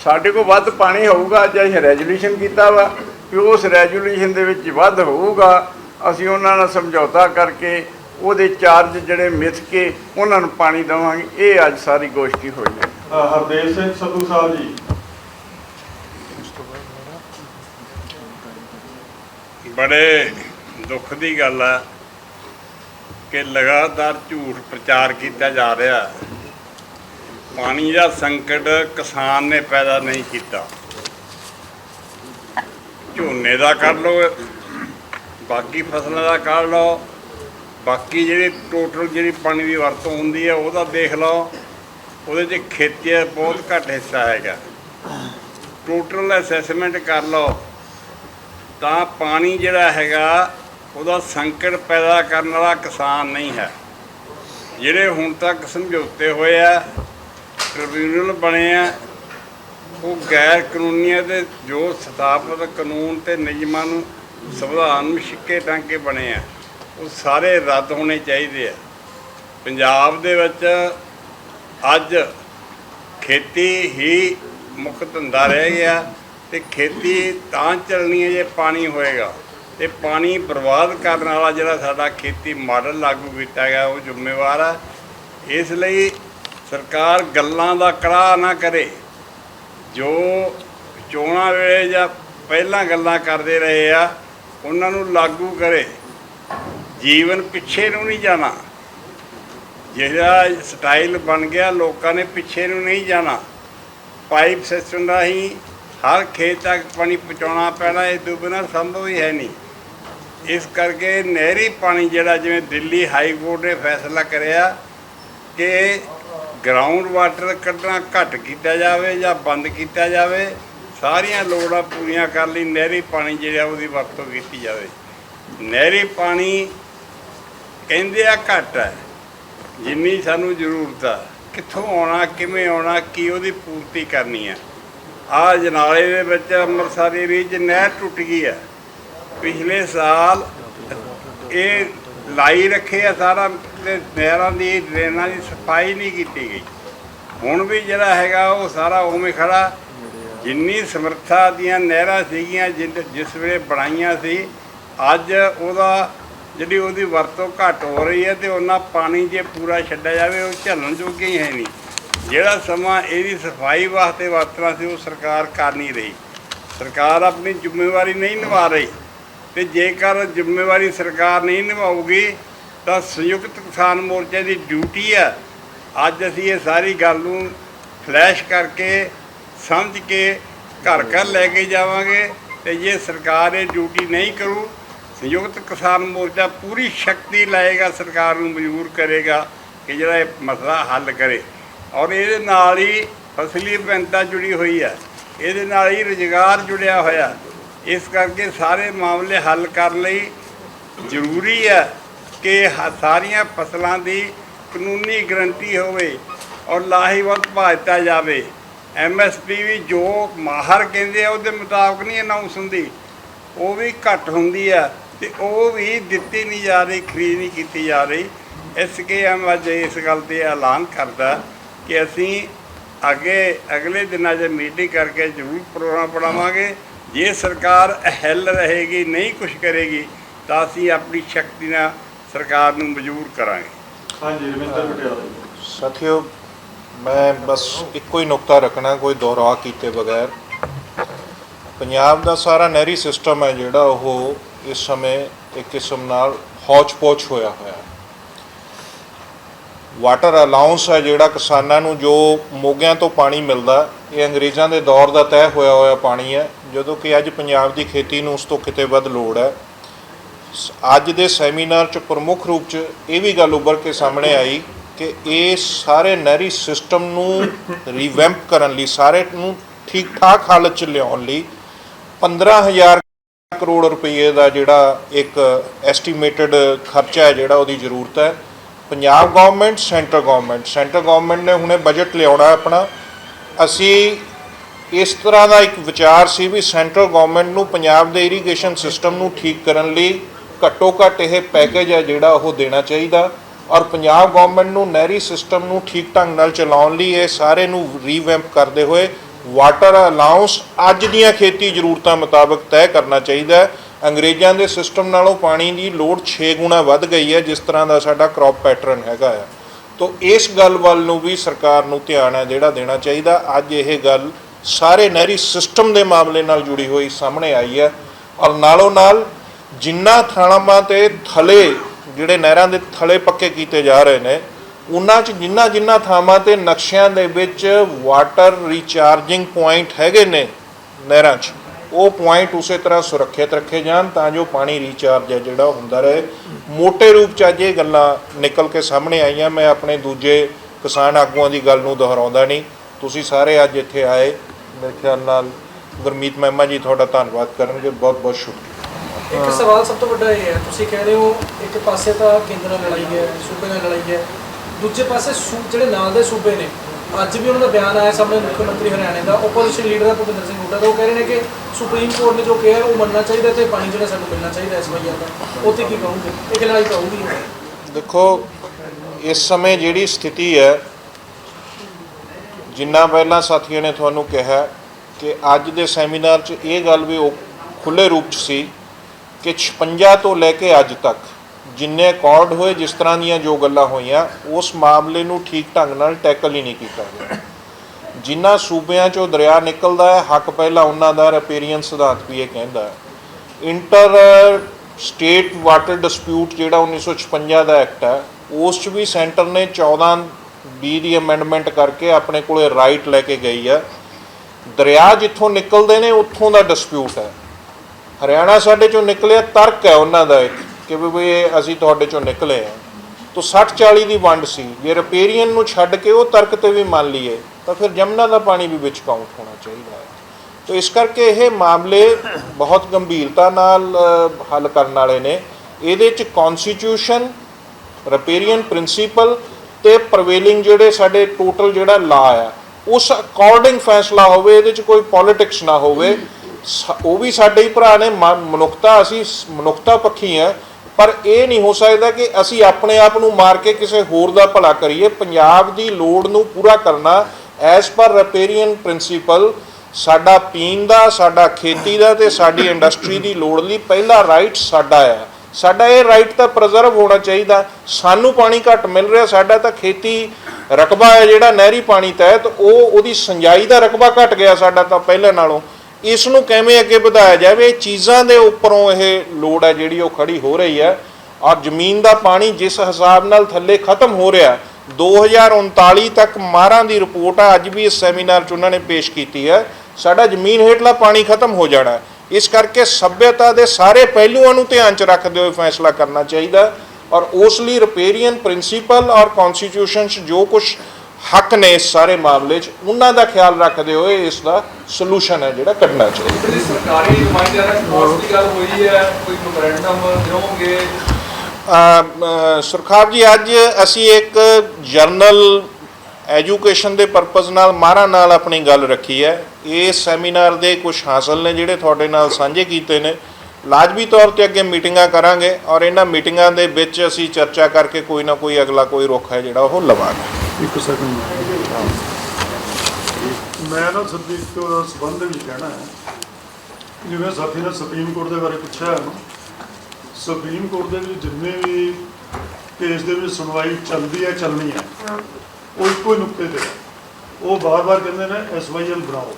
ਸਾਡੇ ਕੋਲ ਵੱਧ ਪਾਣੀ ਹੋਊਗਾ, ਅੱਜ ਅਸੀਂ ਰੈਜੂਲੇਸ਼ਨ ਕੀਤਾ ਵਾ। ਕਿ ਉਸ ਰੈਜੂਲੇਸ਼ਨ ਦੇ ਵਿੱਚ ਵੱਧ ਹੋਊਗਾ ਅਸੀਂ ਉਹਨਾਂ ਨਾਲ ਸਮਝੌਤਾ ਕਰਕੇ ਉਹਦੇ ਚਾਰਜ ਜਿਹੜੇ ਮਿਥ ਕੇ ਉਹਨਾਂ ਨੂੰ ਪਾਣੀ ਦੇਵਾਂਗੇ। ਇਹ ਅੱਜ ਸਾਰੀ ਗੋਸ਼ਟੀ ਹੋਈ ਹੈ। ਹਰਦੇਵ ਸਿੰਘ ਸੰਧੂ ਸਾਹਿਬ ਜੀ। ਬੜੇ ਦੁੱਖ ਦੀ ਗੱਲ ਹੈ ਕਿ ਲਗਾਤਾਰ ਝੂਠ ਪ੍ਰਚਾਰ ਕੀਤਾ ਜਾ ਰਿਹਾ। ਹੈ। ਪਾਣੀ ਦਾ ਸੰਕਟ ਕਿਸਾਨ ਨੇ ਪੈਦਾ ਨਹੀਂ ਕੀਤਾ। ਝੋਨੇ ਦਾ ਕੱਢ ਲਓ, ਬਾਕੀ ਫਸਲਾਂ ਦਾ ਕੱਢ ਲਓ, ਬਾਕੀ ਜਿਹੜੀ ਟੋਟਲ ਜਿਹੜੀ ਪਾਣੀ ਦੀ ਵਰਤੋਂ ਹੁੰਦੀ ਹੈ, ਉਹਦਾ ਦੇਖ ਲਓ, ਉਹਦੇ 'ਚ ਖੇਤੀ ਦਾ ਬਹੁਤ ਘੱਟ ਹਿੱਸਾ ਹੈਗਾ। ਟੋਟਲ ਅਸੈਸਮੈਂਟ ਕਰ ਲਓ, ਤਾਂ ਪਾਣੀ ਜਿਹੜਾ ਹੈਗਾ, ਉਹਦਾ ਸੰਕਟ ਪੈਦਾ ਕਰਨ ਵਾਲਾ ਕਿਸਾਨ ਨਹੀਂ ਹੈ। ਜਿਹੜੇ ਹੁਣ ਤੱਕ ਸਮਝੌਤੇ ਹੋਏ ਆ ਟ੍ਰਿਬਿਊਨਲ ਬਣੇ ਆ ਉਹ ਗੈਰ ਕਾਨੂੰਨੀਆਂ ਤੇ ਜੋ ਸਥਾਪਿਤ ਕਾਨੂੰਨ ਤੇ ਨਿਯਮਾਂ ਨੂੰ ਸੰਵਿਧਾਨ ਨੂੰ ਛਿੱਕੇ ਟਾਂਕੇ ਬਣੇ ਆ, ਉਹ ਸਾਰੇ ਰੱਦ ਹੋਣੇ ਚਾਹੀਦੇ ਆ। ਪੰਜਾਬ ਦੇ ਵਿੱਚ ਅੱਜ ਖੇਤੀ ਹੀ ਮੁੱਖ ਧੰਦਾ ਰਹਿ ਗਿਆ ਤੇ ਖੇਤੀ ਤਾਂ ਚੱਲਣੀ ਹੈ ਜੇ ਪਾਣੀ ਹੋਏਗਾ। ਤੇ ਪਾਣੀ ਬਰਬਾਦ ਕਰਨ ਵਾਲਾ ਜਿਹੜਾ ਸਾਡਾ ਖੇਤੀ ਮਾਡਲ ਲਾਗੂ ਕੀਤਾ ਗਿਆ, ਉਹ ਜ਼ਿੰਮੇਵਾਰ ਹੈ ਇਸ ਲਈ ਸਰਕਾਰ ਗੱਲਾਂ ਦਾ ਕੜਾਹ ਨਾ ਕਰੇ। ਜੋ ਚੋਣਾਂ ਵੇਲੇ ਜਾਂ ਪਹਿਲਾਂ ਗੱਲਾਂ ਕਰਦੇ ਰਹੇ ਆ, ਉਹਨਾਂ ਨੂੰ ਲਾਗੂ ਕਰੇ। ਜੀਵਨ ਪਿੱਛੇ ਨੂੰ ਨਹੀਂ ਜਾਣਾ। ਜਿਹੜਾ ਸਟਾਈਲ ਬਣ ਗਿਆ, ਲੋਕਾਂ ਨੇ ਪਿੱਛੇ ਨੂੰ ਨਹੀਂ ਜਾਣਾ। ਪਾਈਪ ਸਿਸਟਮ ਰਾਹੀਂ ਹਰ ਖੇਤ ਤੱਕ ਪਾਣੀ ਪਹੁੰਚਾਉਣਾ ਪੈਣਾ, ਇਹ ਤੋਂ ਬਿਨਾਂ ਸੰਭਵ ਹੀ ਹੈ ਨਹੀਂ। ਇਸ ਕਰਕੇ ਨਹਿਰੀ ਪਾਣੀ ਜਿਹੜਾ, ਜਿਵੇਂ ਦਿੱਲੀ ਹਾਈ ਕੋਰਟ ਨੇ ਫੈਸਲਾ ਕਰਿਆ ਕਿ ਗਰਾਊਂਡ ਵਾਟਰ ਕੱਢਣਾ ਘੱਟ ਕੀਤਾ ਜਾਵੇ ਜਾਂ ਬੰਦ ਕੀਤਾ ਜਾਵੇ, ਸਾਰੀਆਂ ਲੋੜਾਂ ਪੂਰੀਆਂ ਕਰਨ ਲਈ, ਨਹਿਰੀ ਪਾਣੀ ਜਿਹੜਾ ਉਹਦੀ ਵਰਤੋਂ ਕੀਤੀ ਜਾਵੇ। ਨਹਿਰੀ ਪਾਣੀ ਕਹਿੰਦੇ ਆ ਘੱਟ ਹੈ, ਜਿੰਨੀ ਸਾਨੂੰ ਜ਼ਰੂਰਤ ਆ, ਕਿੱਥੋਂ ਆਉਣਾ, ਕਿਵੇਂ ਆਉਣਾ, ਕੀ ਉਹਦੀ ਪੂਰਤੀ ਕਰਨੀ ਆ। ਆ ਜਨਾਲੇ ਦੇ ਵਿੱਚ ਅੰਮ੍ਰਿਤਸਰ ਏਰੀਏ 'ਚ ਨਹਿਰ ਟੁੱਟ ਗਈ ਆ। ਪਿਛਲੇ ਸਾਲ ਇਹ ਲਾਈ ਰੱਖੇ ਆ ਸਾਰਾ, ਤੇ ਨਹਿਰਾਂ ਦੀ, ਡਰੇਨਾਂ ਦੀ ਸਫ਼ਾਈ ਨਹੀਂ ਕੀਤੀ ਗਈ। ਹੁਣ ਵੀ ਜਿਹੜਾ ਹੈਗਾ, ਉਹ ਸਾਰਾ ਉਵੇਂ ਖੜਾ। ਜਿੰਨੀ ਸਮਰੱਥਾ ਦੀਆਂ ਨਹਿਰਾਂ ਸੀਗੀਆਂ ਜਿਨ- ਜਿਸ ਵੇਲੇ ਬਣਾਈਆਂ ਸੀ, ਅੱਜ ਉਹਦਾ, ਜਿਹੜੀ ਉਹਦੀ ਵਰਤੋਂ ਘੱਟ ਹੋ ਰਹੀ ਹੈ, ਤੇ ਉਹਨਾਂ ਪਾਣੀ ਜੇ ਪੂਰਾ ਛੱਡਿਆ ਜਾਵੇ, ਉਹ ਝੱਲਣ ਜੋਗੇ ਹੀ ਹੈ ਨਹੀਂ। ਜਿਹੜਾ ਸਮਾਂ ਇਹਦੀ ਸਫ਼ਾਈ ਵਾਸਤੇ ਵਰਤਣਾ ਸੀ, ਉਹ ਸਰਕਾਰ ਕਰ ਨਹੀਂ ਰਹੀ। ਸਰਕਾਰ ਆਪਣੀ ਜ਼ਿੰਮੇਵਾਰੀ ਨਹੀਂ ਨਿਭਾ ਰਹੀ। ਤੇ ਜੇਕਰ ਜ਼ਿੰਮੇਵਾਰੀ ਸਰਕਾਰ ਨਹੀਂ ਨਿਭਾਊਗੀ, ਤਾਂ ਸੰਯੁਕਤ ਕਿਸਾਨ ਮੋਰਚੇ ਦੀ ਡਿਊਟੀ ਹੈ। ਅੱਜ ਅਸੀਂ ਇਹ ਸਾਰੀ ਗੱਲ ਨੂੰ ਫਲੈਸ਼ ਕਰਕੇ ਸਮਝ ਕੇ ਘਰ ਘਰ ਲੈ ਕੇ ਜਾਵਾਂਗੇ ਤੇ ਜੇ ਸਰਕਾਰ ਇਹ ਡਿਊਟੀ ਨਹੀਂ ਕਰੂ, ਸੰਯੁਕਤ ਕਿਸਾਨ ਮੋਰਚਾ ਪੂਰੀ ਸ਼ਕਤੀ ਲਾਏਗਾ, ਸਰਕਾਰ ਨੂੰ ਮਜਬੂਰ ਕਰੇਗਾ ਕਿ ਜਿਹੜਾ ਇਹ ਮਸਲਾ ਹੱਲ ਕਰੇ। ਔਰ ਇਹਦੇ ਨਾਲ ਹੀ ਫਸਲੀ ਵਿਭਿੰਨਤਾ ਜੁੜੀ ਹੋਈ ਹੈ। ਇਹਦੇ ਨਾਲ ਹੀ ਰੁਜ਼ਗਾਰ ਜੁੜਿਆ ਹੋਇਆ। ਇਸ ਕਰਕੇ ਸਾਰੇ ਮਾਮਲੇ ਹੱਲ ਕਰਨ ਲਈ। ਜ਼ਰੂਰੀ ਹੈ ਕਿ ਹ- ਸਾਰੀਆਂ ਫਸਲਾਂ ਦੀ ਕਾਨੂੰਨੀ ਗਰੰਟੀ ਹੋਵੇ ਔਰ ਲਾਹੇਵੰਦ ਭਾਅ ਦਿੱਤਾ ਜਾਵੇ ਐਮਐਸਪੀ ਵੀ ਜੋ ਮਾਹਰ ਕਹਿੰਦੇ ਆ, ਉਹਦੇ ਮੁਤਾਬਕ ਨਹੀਂ ਅਨਾਉਂਸ ਹੁੰਦੀ। ਉਹ ਵੀ ਘੱਟ ਹੁੰਦੀ ਆ ਤੇ ਉਹ ਵੀ ਦਿੱਤੀ ਨਹੀਂ ਜਾ ਰਹੀ, ਖਰੀਦ ਨਹੀਂ ਕੀਤੀ ਜਾ ਰਹੀ। ਇਸ ਕੇ ਐਮ ਅੱਜ ਇਸ ਗੱਲ ਤੇ ਐਲਾਨ ਕਰਦਾ ਕਿ ਅਸੀਂ ਅੱਗੇ, ਅਗਲੇ ਦਿਨਾਂ 'ਚ ਮੀਟਿੰਗ ਕਰਕੇ ਜ਼ਰੂਰ ਪ੍ਰੋਗਰਾਮ ਬਣਾਵਾਂਗੇ। ਜੇ ਸਰਕਾਰ ਹਿੱਲ ਰਹੇਗੀ ਨਹੀਂ ਕੁਝ ਕਰੇਗੀ ਤਾਂ ਅਸੀਂ ਆਪਣੀ ਸ਼ਕਤੀ ਨਾਲ ਸਰਕਾਰ ਨੂੰ ਮਜਬੂਰ ਕਰਾਂਗੇ। ਹਾਂਜੀ ਰਵਿੰਦਰ ਪਟਿਆਲਾ ਸਾਥੀਓ ਮੈਂ ਬਸ ਇੱਕੋ ਹੀ ਨੁਕਤਾ ਰੱਖਣਾ ਕੋਈ ਦੁਹਰਾਅ ਕੀਤੇ ਬਗੈਰ। ਪੰਜਾਬ ਦਾ ਸਾਰਾ ਨਹਿਰੀ ਸਿਸਟਮ ਹੈ ਜਿਹੜਾ ਉਹ ਇਸ ਸਮੇਂ ਇੱਕ ਕਿਸਮ ਨਾਲ ਹੌਚ-ਪੌਚ ਹੋਇਆ ਹੋਇਆ ਹੈ। ਵਾਟਰ ਅਲਾਉਂਸ ਹੈ ਜਿਹੜਾ ਕਿਸਾਨਾਂ ਨੂੰ ਜੋ ਮੋਗਿਆਂ ਤੋਂ ਪਾਣੀ ਮਿਲਦਾ ਇਹ ਅੰਗਰੇਜ਼ਾਂ ਦੇ ਦੌਰ ਦਾ ਤੈਅ ਹੋਇਆ ਹੋਇਆ ਪਾਣੀ ਹੈ, ਜਦੋਂ ਕਿ ਅੱਜ ਪੰਜਾਬ ਦੀ ਖੇਤੀ ਨੂੰ ਉਸ ਤੋਂ ਕਿਤੇ ਵੱਧ ਲੋੜ ਹੈ। ਸ- ਅੱਜ ਦੇ ਸੈਮੀਨਾਰ 'ਚ ਪ੍ਰਮੁੱਖ ਰੂਪ 'ਚ ਇਹ ਵੀ ਗੱਲ ਉੱਭਰ ਕੇ ਸਾਹਮਣੇ ਆਈ ਕਿ ਇਹ ਸਾਰੇ ਨਹਿਰੀ ਸਿਸਟਮ ਨੂੰ ਰੀਵੈਂਪ ਕਰਨ ਲਈ, ਸਾਰੇ ਨੂੰ ਠੀਕ ਠਾਕ ਹਾਲਤ 'ਚ ਲਿਆਉਣ ਲਈ 15000 ਕਰੋੜ ਰੁਪਏ ਦਾ ਜਿਹੜਾ ਇੱਕ ਐਸਟੀਮੇਟਡ ਖਰਚਾ ਹੈ, ਜਿਹੜਾ ਉਹਦੀ ਜ਼ਰੂਰਤ ਹੈ। Punjab government centre government centre government ਨੇ ਹੁਣੇ ਬਜਟ ਲਿਆਉਣਾ ਆਪਣਾ। ਅਸੀਂ ਇਸ ਤਰ੍ਹਾਂ ਦਾ ਇੱਕ ਵਿਚਾਰ ਸੀ ਵੀ ਸੈਂਟਰਲ ਗਵਰਨਮੈਂਟ ਨੂੰ ਪੰਜਾਬ ਦੇ ਇਰੀਗੇਸ਼ਨ ਸਿਸਟਮ ਨੂੰ ਠੀਕ ਕਰਨ ਲਈ ਘੱਟੋ ਘੱਟ ਇਹ ਪੈਕੇਜ ਹੈ ਜਿਹੜਾ ਉਹ ਦੇਣਾ ਚਾਹੀਦਾ ਔਰ ਪੰਜਾਬ ਗਵਰਨਮੈਂਟ ਨੂੰ ਨਹਿਰੀ ਸਿਸਟਮ ਨੂੰ ਠੀਕ ਢੰਗ ਨਾਲ ਚਲਾਉਣ ਲਈ ਇਹ ਸਾਰੇ ਨੂੰ ਰੀਵੈਂਪ ਕਰਦੇ ਹੋਏ ਵਾਟਰ ਅਲਾਉਂਸ ਅੱਜ ਦੀਆਂ ਖੇਤੀ ਜ਼ਰੂਰਤਾਂ ਮੁਤਾਬਕ ਤੈਅ ਕਰਨਾ ਚਾਹੀਦਾ ਹੈ। ਅੰਗਰੇਜ਼ਾਂ ਦੇ ਸਿਸਟਮ ਨਾਲੋਂ ਪਾਣੀ ਦੀ ਲੋੜ 6 ਗੁਣਾ ਵੱਧ ਗਈ ਹੈ, ਜਿਸ ਤਰ੍ਹਾਂ ਦਾ ਸਾਡਾ ਕ੍ਰੌਪ ਪੈਟਰਨ ਹੈਗਾ ਆ। ਤਾਂ ਇਸ ਗੱਲ ਵੱਲ ਨੂੰ ਵੀ ਸਰਕਾਰ ਨੂੰ ਧਿਆਨ ਹੈ, ਜਿਹੜਾ ਦੇਣਾ ਚਾਹੀਦਾ। ਅੱਜ ਇਹ ਗੱਲ ਸਾਰੇ ਨਹਿਰੀ ਸਿਸਟਮ ਦੇ ਮਾਮਲੇ ਨਾਲ ਜੁੜੀ ਹੋਈ ਸਾਹਮਣੇ ਆਈ ਹੈ। ਔਰ ਨਾਲੋਂ ਨਾਲ ਜਿੰਨਾ ਥਾਵਾਂ ਤੇ ਥਲੇ, ਜਿਹੜੇ ਨਹਿਰਾਂ ਦੇ ਥਲੇ ਪੱਕੇ ਕੀਤੇ ਜਾ ਰਹੇ ਨੇ, ਉਹਨਾਂ 'ਚ ਜਿੰਨਾ ਜਿੰਨਾ ਥਾਵਾਂ ਤੇ ਨਕਸ਼ਿਆਂ ਦੇ ਵਿੱਚ ਵਾਟਰ ਰੀਚਾਰਜਿੰਗ ਪੁਆਇੰਟ ਹੈਗੇ ਨੇ ਨਹਿਰਾਂ 'ਚ ਉਹ ਪੁਆਇੰਟ ਉਸੇ ਤਰ੍ਹਾਂ ਸੁਰੱਖਿਅਤ ਰੱਖੇ ਜਾਣ ਤਾਂ ਜੋ ਪਾਣੀ ਰੀਚਾਰਜ ਹੈ ਜਿਹੜਾ ਉਹ ਹੁੰਦਾ ਰਹੇ। ਮੋٹے ਰੂਪ 'ਚ ਅੱਜ ਇਹ ਗੱਲਾਂ ਨਿਕਲ ਕੇ ਸਾਹਮਣੇ ਆਈਆਂ। ਮੈਂ ਆਪਣੇ ਦੂਜੇ ਕਿਸਾਨ ਆਗੂਆਂ ਦੀ ਗੱਲ ਨੂੰ ਦੁਹਰਾਉਂਦਾ ਨਹੀਂ। ਤੁਸੀਂ ਸਾਰੇ ਅੱਜ ਇੱਥੇ ਆਏ। ਮੇਰੇ ਖਿਆਲ ਨਾਲ ਗੁਰਮੀਤ ਮਹਿਮਾ ਜੀ, ਤੁਹਾਡਾ ਧੰਨਵਾਦ ਕਰਨਗੇ। ਬਹੁਤ ਬਹੁਤ ਸ਼ੁਕਰੀਆ। ਇੱਕ ਸਵਾਲ ਸਭ ਤੋਂ ਵੱਡਾ ਇਹ ਹੈ, ਤੁਸੀਂ ਕਹਿ ਰਹੇ ਹੋ ਇੱਕ ਪਾਸੇ ਤਾਂ ਕੇਂਦਰ ਨਾਲ ਲੜਾਈ ਹੈ, ਸੂਬੇ ਨਾਲ ਲੜਾਈ ਹੈ। ਦੂਜੇ ਪਾਸੇ ਜਿਹੜੇ ਨਾਲ ਦੇ ਸੂਬੇ ਨੇ ਅੱਜ ਵੀ ਉਹਨਾਂ ਦਾ ਬਿਆਨ ਆਇਆ ਸਾਹਮਣੇ ਮੁੱਖ ਮੰਤਰੀ ਹਰਿਆਣੇ ਦਾ ਆਪੋਜੀਸ਼ਨ ਲੀਡਰ ਹੈ ਭੁਪਿੰਦਰ ਸਿੰਘ ਹੁੱਡਾ ਉਹ ਕਹਿ ਰਹੇ ਨੇ ਕਿ ਸੁਪਰੀਮ ਕੋਰਟ ਨੇ ਜੋ ਕਿਹਾ, ਉਹ ਮੰਨਣਾ ਚਾਹੀਦਾ ਤੇ ਪਾਣੀ ਜਿਹੜਾ ਸਾਨੂੰ ਮਿਲਣਾ ਚਾਹੀਦਾ ਇਸ ਵਈਆ ਦਾ ਉੱਥੇ ਕੀ ਕਹੋਗੇ? ਇਹ ਲੜਾਈ ਤਾਂ ਦੇਖੋ, ਇਸ ਸਮੇਂ ਜਿਹੜੀ ਸਥਿਤੀ ਹੈ, ਜਿੰਨਾ ਪਹਿਲਾਂ ਸਾਥੀਆਂ ਨੇ ਤੁਹਾਨੂੰ ਕਿਹਾ ਕਿ ਅੱਜ ਦੇ ਸੈਮੀਨਾਰ 'ਚ ਇਹ ਗੱਲ ਵੀ ਖੁੱਲੇ ਰੂਪ 'ਚ ਸੀ ਕਿ 56 ਤੋਂ ਲੈ ਕੇ ਅੱਜ ਤੱਕ ਜਿੰਨੇ ਅਕੋਰਡ ਹੋਏ, ਜਿਸ ਤਰ੍ਹਾਂ ਦੀਆਂ ਜੋ ਗੱਲਾਂ ਹੋਈਆਂ, ਉਸ ਮਾਮਲੇ ਨੂੰ ਠੀਕ ਢੰਗ ਨਾਲ ਟੈਕਲ ਹੀ ਨਹੀਂ ਕੀਤਾ ਗਿਆ। ਜਿਨ੍ਹਾਂ ਸੂਬਿਆਂ 'ਚੋਂ ਦਰਿਆ ਨਿਕਲਦਾ ਹੈ, ਹੱਕ ਪਹਿਲਾਂ ਉਹਨਾਂ ਦਾ ਰੈਪੇਰੀਅਨ ਸਿਧਾਂਤ ਵੀ ਇਹ ਕਹਿੰਦਾ ਹੈ। ਇੰਟਰ ਸਟੇਟ ਵਾਟਰ ਡਿਸਪਿਊਟ ਜਿਹੜਾ 1956 ਦਾ ਐਕਟ ਹੈ, ਉਸ 'ਚ ਵੀ ਸੈਂਟਰ ਨੇ 14 ਬੀ ਦੀ ਅਮੈਂਡਮੈਂਟ ਕਰਕੇ ਆਪਣੇ ਕੋਲੇ ਰਾਈਟ ਲੈ ਕੇ ਗਈ ਆ ਦਰਿਆ ਜਿੱਥੋਂ ਨਿਕਲਦੇ ਨੇ, ਉੱਥੋਂ ਦਾ ਡਿਸਪਿਊਟ ਹੈ। ਹਰਿਆਣਾ ਸਾਡੇ ਚੋਂ ਨਿਕਲਿਆ, ਤਰਕ ਹੈ ਉਹਨਾਂ ਦਾ ਇੱਕ। ਕਿ ਵੀ ਵੀ ਅਸੀਂ ਤੁਹਾਡੇ ਚੋਂ ਨਿਕਲੇ ਆ। ਤਾਂ 60 40 ਦੀ ਵੰਡ ਸੀ। ਜੇ ਰਿਪੇਰੀਅਨ ਨੂੰ ਛੱਡ ਕੇ ਉਹ ਤਰਕ ਤੇ ਵੀ ਮੰਨ ਲਈਏ, ਤਾਂ ਫਿਰ ਜਮਨਾ ਦਾ ਪਾਣੀ ਵੀ ਵਿੱਚ ਕਾਊਂਟ ਹੋਣਾ ਚਾਹੀਦਾ ਹੈ। ਤਾਂ ਇਸ ਕਰਕੇ ਇਹ ਮਾਮਲੇ ਬਹੁਤ ਗੰਭੀਰਤਾ ਨਾਲ ਹੱਲ ਕਰਨ ਵਾਲੇ ਨੇ। ਇਹਦੇ ਚ ਕਨਸਟੀਟਿਊਸ਼ਨ ਰਿਪੇਰੀਅਨ ਪ੍ਰਿੰਸੀਪਲ ਤੇ ਪ੍ਰਵੇਲਿੰਗ ਜਿਹੜੇ ਸਾਡੇ ਟੋਟਲ ਜਿਹੜਾ ਲਾ ਆ, ਉਸ ਅਕੋਰਡਿੰਗ ਫੈਸਲਾ ਹੋਵੇ, ਇਹਦੇ ਚ ਕੋਈ ਪੋਲਿਟਿਕਸ ਨਾ ਹੋਵੇ। ਉਹ ਵੀ ਸਾਡੇ ਹੀ ਭਰਾ ਨੇ। ਮ- ਮਨੁੱਖਤਾ ਅਸੀਂ ਮਨੁੱਖਤਾ ਪੱਖੀ ਆ। ਪਰ ਇਹ ਨਹੀਂ ਹੋ ਸਕਦਾ ਕਿ ਅਸੀਂ ਆਪਣੇ ਆਪ ਨੂੰ ਮਾਰ ਕੇ ਕਿਸੇ ਹੋਰ ਦਾ ਭਲਾ ਕਰੀਏ। ਪੰਜਾਬ ਦੀ ਲੋੜ ਨੂੰ ਪੂਰਾ ਕਰਨਾ ਐਸ ਪਰ ਰਿਪੇਰੀਅਨ ਪ੍ਰਿੰਸੀਪਲ ਸਾਡਾ ਪੀਣ ਦਾ, ਸਾਡਾ ਖੇਤੀ ਦਾ ਤੇ ਸਾਡੀ ਇੰਡਸਟਰੀ ਦੀ ਲੋੜ ਲਈ ਪਹਿਲਾ ਰਾਈਟ ਸਾਡਾ ਆ ਸਾਡਾ ਇਹ ਰਾਈਟ ਤਾਂ ਪ੍ਰਜ਼ਰਵ ਹੋਣਾ ਚਾਹੀਦਾ। ਸਾਨੂੰ ਪਾਣੀ ਘੱਟ ਮਿਲ ਰਿਹਾ, ਸਾਡਾ ਤਾਂ ਖੇਤੀ ਰਕਬਾ ਹੈ ਜਿਹੜਾ ਨਹਿਰੀ ਪਾਣੀ ਤਹਿਤ, ਉਹ ਉਹਦੀ ਸਿੰਜਾਈ ਦਾ ਰਕਬਾ ਘਟ ਗਿਆ ਸਾਡਾ ਤਾਂ ਪਹਿਲਾਂ ਨਾਲੋਂ। ਇਸ ਨੂੰ ਕਿਵੇਂ ਅੱਗੇ ਵਧਾਇਆ ਜਾਵੇ, ਇਹ ਚੀਜ਼ਾਂ ਦੇ ਉੱਪਰੋਂ ਇਹ ਲੋੜ ਹੈ ਜਿਹੜੀ ਉਹ ਖੜੀ ਹੋ ਰਹੀ ਹੈ। ਔਰ ਜ਼ਮੀਨ ਦਾ ਪਾਣੀ ਜਿਸ ਹਿਸਾਬ ਨਾਲ ਥੱਲੇ ਖਤਮ ਹੋ ਰਿਹਾ 2039 ਤੱਕ ਮਾਰਾਂ ਦੀ ਰਿਪੋਰਟ ਆ, ਅੱਜ ਵੀ ਇਸ ਸੈਮੀਨਾਰ 'ਚ ਉਹਨਾਂ ਨੇ ਪੇਸ਼ ਕੀਤੀ ਹੈ। ਸਾਡਾ ਜ਼ਮੀਨ ਹੇਠਲਾ ਪਾਣੀ ਖਤਮ ਹੋ ਜਾਣਾ ਇਸ ਕਰਕੇ ਸਭਿਅਤਾ ਦੇ ਸਾਰੇ ਪਹਿਲੂਆਂ ਨੂੰ ਧਿਆਨ 'ਚ ਰੱਖਦੇ ਹੋਏ ਫੈਸਲਾ ਕਰਨਾ ਚਾਹੀਦਾ ਔਰ ਉਸ ਲਈ ਰਿਪੇਰੀਅਨ ਪ੍ਰਿੰਸੀਪਲ ਔਰ ਕਨਸਟੀਟਿਊਸ਼ਨ 'ਚ ਜੋ ਕੁਝ ਹੱਕ ਨੇ ਇਸ ਸਾਰੇ ਮਾਮਲੇ 'ਚ ਉਹਨਾਂ ਦਾ ਖਿਆਲ ਰੱਖਦੇ ਹੋਏ ਇਸ ਦਾ ਸੋਲੂਸ਼ਨ ਹੈ ਜਿਹੜਾ ਕੱਢਣਾ ਚਾਹੀਦਾ। ਸਰਕਾਰੀ ਨੁਮਾਇੰਦਿਆਂ ਨਾਲ ਸਪੋਰਟਸ ਦੀ ਗੱਲ ਹੋਈ ਹੈ ਕੋਈ ਮੈਮੋਰੈਂਡਮ ਦਿਓਗੇ ਅ, ਅ, ਸੁਰਖਾਬ ਜੀ ਅੱਜ ਅਸੀਂ ਇੱਕ ਜਰਨਲ ਐਜੂਕੇਸ਼ਨ ਦੇ ਪਰਪਸ ਨਾਲ ਮਾਰਾ ਨਾਲ ਆਪਣੀ ਗੱਲ ਰੱਖੀ ਹੈ। ਇਸ ਸੈਮੀਨਾਰ ਦੇ ਕੁਝ ਹਾਸਲ ਨੇ ਜਿਹੜੇ ਤੁਹਾਡੇ ਨਾਲ ਸਾਂਝੇ ਕੀਤੇ ਨੇ। ਲਾਜ਼ਮੀ ਤੌਰ ਤੇ ਅੱਗੇ ਮੀਟਿੰਗਾਂ ਕਰਾਂਗੇ ਔਰ ਇਹਨਾਂ ਮੀਟਿੰਗਾਂ ਦੇ ਵਿੱਚ ਅਸੀਂ ਚਰਚਾ ਕਰਕੇ ਕੋਈ ਨਾ ਕੋਈ ਅਗਲਾ ਕੋਈ ਰੁੱਖ ਹੈ ਜਿਹੜਾ ਉਹ ਲਵਾਂਗੇ। ਇੱਕ ਸੈਕਿੰਡ ਮੈਂ ਨਾ ਸਿਰਫ ਇੱਕ ਵਿੱਚ ਕਹਿਣਾ ਹੈ ਜਿਵੇਂ ਸਾਥੀ ਨੇ ਸੁਪਰੀਮ ਕੋਰਟ ਦੇ ਬਾਰੇ ਪੁੱਛਿਆ ਸੁਪਰੀਮ ਕੋਰਟ ਦੇ ਵਿੱਚ ਜਿੰਨੇ ਵੀ ਕੇਸ ਦੇ ਵਿੱਚ ਸੁਣਵਾਈ ਚੱਲਦੀ ਹੈ, ਚੱਲਣੀ ਹੈ, ਉਹ ਇੱਕੋ ਹੀ ਨੁਕਤੇ ਤੇ ਹੈ। ਉਹ ਬਾਰ-ਬਾਰ ਕਹਿੰਦੇ ਨੇ ਐਸਵਾਈਐਲ ਬਣਾਓ,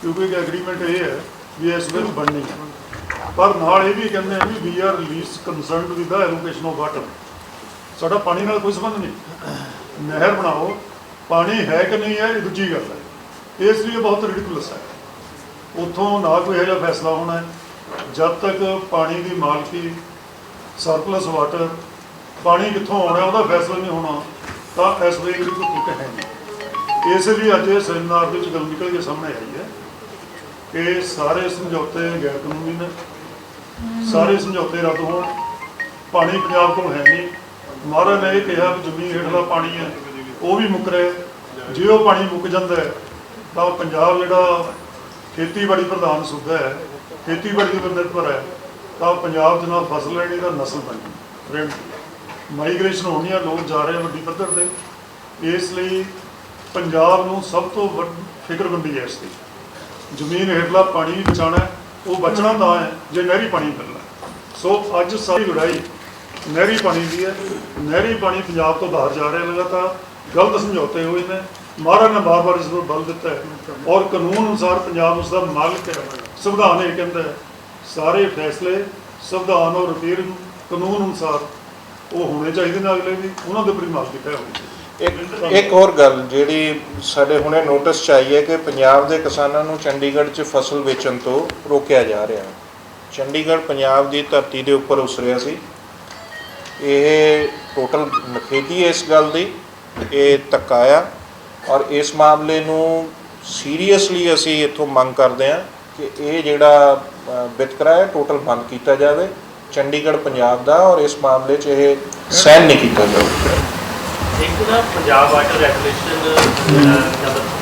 ਕਿਉਂਕਿ ਇੱਕ ਐਗਰੀਮੈਂਟ ਇਹ ਹੈ ਵੀ ਐਸਵਾਈਐਲ ਬਣਨੀ ਹੈ। ਪਰ ਨਾਲ ਇਹ ਵੀ ਕਹਿੰਦੇ ਆ ਵੀ we are least concerned with the allocation of water ਸਾਡਾ ਪਾਣੀ ਨਾਲ ਕੋਈ ਸੰਬੰਧ ਨਹੀਂ। ਨਹਿਰ ਬਣਾਓ, ਪਾਣੀ ਹੈ ਕਿ ਨਹੀਂ ਹੈ, ਇਹ ਦੂਜੀ ਗੱਲ ਹੈ। ਇਸ ਲਈ ਬਹੁਤ ਰਿਡਿਕੂਲਸ ਹੈ। ਉਥੋਂ ਨਾ ਕੋਈ ਇਹੋ ਜਿਹਾ ਫੈਸਲਾ ਹੋਣਾ ਜਦ ਤੱਕ ਪਾਣੀ ਦੀ ਮਾਲਕੀ ਸਰਪਲਸ ਵਾਟਰ ਪਾਣੀ ਕਿੱਥੋਂ ਆਉਣਾ, ਉਹਦਾ ਫੈਸਲਾ ਨਹੀਂ ਹੋਣਾ, ਤਾਂ ਇਸ ਲਈ ਦੀ ਕੋਈ ਤੁਕ ਹੈ ਨਹੀਂ। ਇਸ ਲਈ ਅੱਜ ਇਹ ਸੈਮੀਨਾਰ ਦੇ ਵਿੱਚ ਗੱਲ ਨਿਕਲ ਕੇ ਸਾਹਮਣੇ ਆਈ ਹੈ ਕਿ ਸਾਰੇ ਸਮਝੌਤੇ ਗੈਰ ਕਾਨੂੰਨੀ ਨੇ। ਸਾਰੇ ਸਮਝੌਤੇ ਰੱਦ ਹੋਣ। ਪਾਣੀ ਪੰਜਾਬ ਕੋਲ ਹੈ ਨਹੀਂ। ਮਹਾਰਾਜ ਨੇ ਇਹ ਕਿਹਾ ਵੀ ਜ਼ਮੀਨ ਹੇਠਲਾ ਪਾਣੀ ਹੈ, ਉਹ ਵੀ ਮੁੱਕ ਰਿਹਾ ਜੇ ਉਹ ਪਾਣੀ ਮੁੱਕ ਜਾਂਦਾ ਹੈ, ਤਾਂ ਪੰਜਾਬ ਜਿਹੜਾ ਖੇਤੀਬਾੜੀ ਪ੍ਰਧਾਨ ਸੂਬਾ ਹੈ, ਖੇਤੀਬਾੜੀ ਉੱਪਰ ਨਿਰਭਰ ਹੈ, ਤਾਂ ਪੰਜਾਬ ਦੇ ਨਾਲ ਫਸਲ ਲੈਣੀ ਦਾ ਨਸਲ ਬਣਨੀ ਮਾਈਗ੍ਰੇਸ਼ਨ ਹੋਣੀ ਆ ਲੋਕ ਜਾ ਰਹੇ ਆ ਵੱਡੀ ਪੱਧਰ ਤੇ। ਇਸ ਲਈ ਪੰਜਾਬ ਨੂੰ ਸਭ ਤੋਂ ਵੱਡ ਫਿਕਰਮੰਦੀ ਹੈ ਇਸ ਦੀ। ਜ਼ਮੀਨ ਹੇਠਲਾ ਪਾਣੀ ਵੀ ਬਚਾਉਣਾ ਉਹ ਬਚਣਾ ਤਾਂ ਹੈ, ਜੇ ਨਹਿਰੀ ਪਾਣੀ ਮਿਲਣਾ ਸੋ ਅੱਜ ਸਾਰੀ ਲੜਾਈ ਨਹਿਰੀ ਪਾਣੀ ਦੀ ਹੈ। ਨਹਿਰੀ ਪਾਣੀ ਪੰਜਾਬ ਤੋਂ ਬਾਹਰ ਜਾ ਰਿਹਾ ਲਗਾਤਾਰ। ਗਲਤ ਸਮਝੌਤੇ ਹੋਏ ਨੇ। ਮਹਾਰਾਜ ਨੇ ਬਾਰ-ਬਾਰ ਇਸ ਨੂੰ ਬਲ ਦਿੱਤਾ ਹੈ। ਔਰ ਕਾਨੂੰਨ ਅਨੁਸਾਰ ਪੰਜਾਬ ਉਸ ਦਾ ਮਾਲਕ ਹੈ। ਸੰਵਿਧਾਨ ਇਹ ਕਹਿੰਦਾ ਹੈ, ਸਾਰੇ ਫੈਸਲੇ ਸੰਵਿਧਾਨ ਔਰ ਰਿਪੇਅਰ ਕਾਨੂੰਨ ਅਨੁਸਾਰ ਉਹ ਹੋਣੇ ਚਾਹੀਦੇ ਨੇ ਅਗਲੇ ਵੀ। ਉਹਨਾਂ ਦੇ ਉੱਪਰ ਹੀ ਮਾਲਕੀ ਤੈਅ ਹੋਣੀ ਇੱਕ ਇੱਕ ਹੋਰ ਗੱਲ ਜਿਹੜੀ ਸਾਡੇ ਹੁਣੇ ਨੋਟਿਸ ਚ ਆਈ ਹੈ ਕਿ ਪੰਜਾਬ ਦੇ ਕਿਸਾਨਾਂ ਨੂੰ ਚੰਡੀਗੜ੍ਹ 'ਚ ਫਸਲ ਵੇਚਣ ਤੋਂ ਰੋਕਿਆ ਜਾ ਰਿਹਾ। ਹੈ ਚੰਡੀਗੜ੍ਹ ਪੰਜਾਬ ਦੀ ਧਰਤੀ ਦੇ ਉੱਪਰ ਉਸਰਿਆ ਸੀ। ਇਹ ਟੋਟਲ ਨਖੇਦੀ ਹੈ ਇਸ ਗੱਲ ਦੀ, ਇਹ ਧੱਕਾ ਆ ਔਰ ਇਸ ਮਾਮਲੇ ਨੂੰ ਸੀਰੀਅਸਲੀ ਅਸੀਂ ਇੱਥੋਂ ਮੰਗ ਕਰਦੇ ਹਾਂ ਕਿ ਇਹ ਜਿਹੜਾ ਵਿਤਕਰਾ ਹੈ ਟੋਟਲ ਬੰਦ ਕੀਤਾ ਜਾਵੇ, ਚੰਡੀਗੜ੍ਹ ਪੰਜਾਬ ਦਾ ਔਰ ਇਸ ਮਾਮਲੇ 'ਚ ਇਹ ਸਹਿਨ ਨਹੀਂ ਕੀਤਾ ਜਾਊਗਾ ਇੱਕ ਨਾ ਪੰਜਾਬ ਵਾਟਰ ਰੈਗੂਲੇਸ਼ਨ ਦਾ